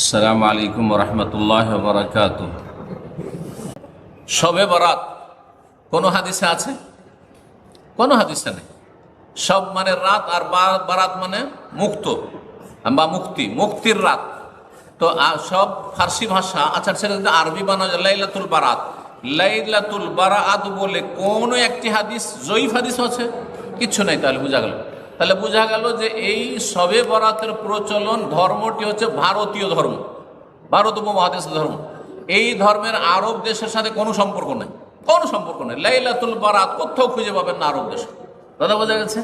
আসসালামু আলাইকুম রহমতুল্লাহ বরকাত সবে বরাত কোন হাদিসে আছে? কোন হাদিসে নেই। সব মানে রাত আর বারাত মানে মুক্ত। বা মুক্তি, মুক্তির রাত। তো সব ফার্সি ভাষা আচ্ছা সেটা যদি আরবি বানানো যায়, লাইলাতুল বারাত। লাইলাতুল বারাত বলে কোন একটি হাদিস, জয়ীফ হাদিস আছে? কিচ্ছু নেই তাহলে, বোঝা গেল। তাহলে বোঝা গেল যে এই সবে বরাতের প্রচলন ধর্মটি হচ্ছে ভারতীয় ধর্ম ভারত উপমহাদেশ ধর্ম। এই ধর্মের আরব দেশের সাথে কোনো সম্পর্ক নেই, কোনো সম্পর্ক নেই। লাইলাতুল বারাত, কোথাও খুঁজে পাবেন না আরব দেশে। দাদা বোঝা গেছে?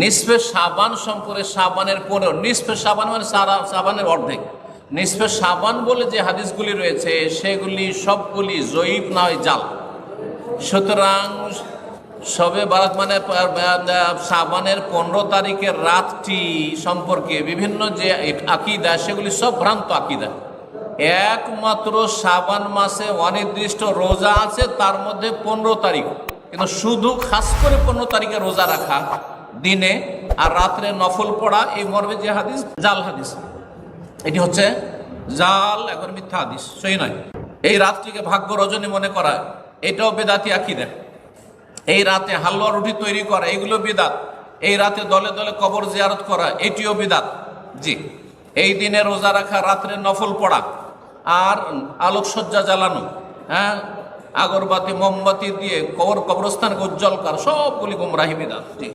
নিসফে সাবান সম্পর্কে সাবানের পনেরো নিসফে সাবান মানে সারা, সাবানের অর্ধেক। নিসফে সাবান বলে যে হাদিসগুলি রয়েছে, সেগুলি সবগুলি জয়ীব নয়, জাল। সুতরাং সবে বারাত মানে সাবানের পনেরো তারিখের রাতটি সম্পর্কে বিভিন্ন যে আকিদা, সেগুলি সব ভ্রান্ত আকিদা। একমাত্র সাবান মাসে অনির্দিষ্ট রোজা আছে, তার মধ্যে পনেরো তারিখ। কিন্তু শুধু খাস করে পনেরো তারিখে রোজা রাখা, দিনে আর রাত্রে নফল পড়া, এই মর্মে যে হাদিস, জাল হাদিস। এটি হচ্ছে জাল, এখন মিথ্যা হাদিস সেই নয়। এই রাতটিকে ভাগ্য রজনী মনে করা, এটাও বেদাতি আকিদা। এই রাতে হালুয়া রুটি তৈরি করা, এগুলো বিদাত। এই রাতে দলে দলে কবর জিয়ারত করা, এটিও বিদাত। জি, এই দিনে রোজা রাখা, রাত্রে নফল পড়া আর আলোকসজ্জা জ্বালানো হ্যাঁ? আগরবাতি, মোমবাতি দিয়ে কবর, কবরস্থানকে উজ্জ্বল করা, সবগুলি গুমরাহি বিদাত। জি।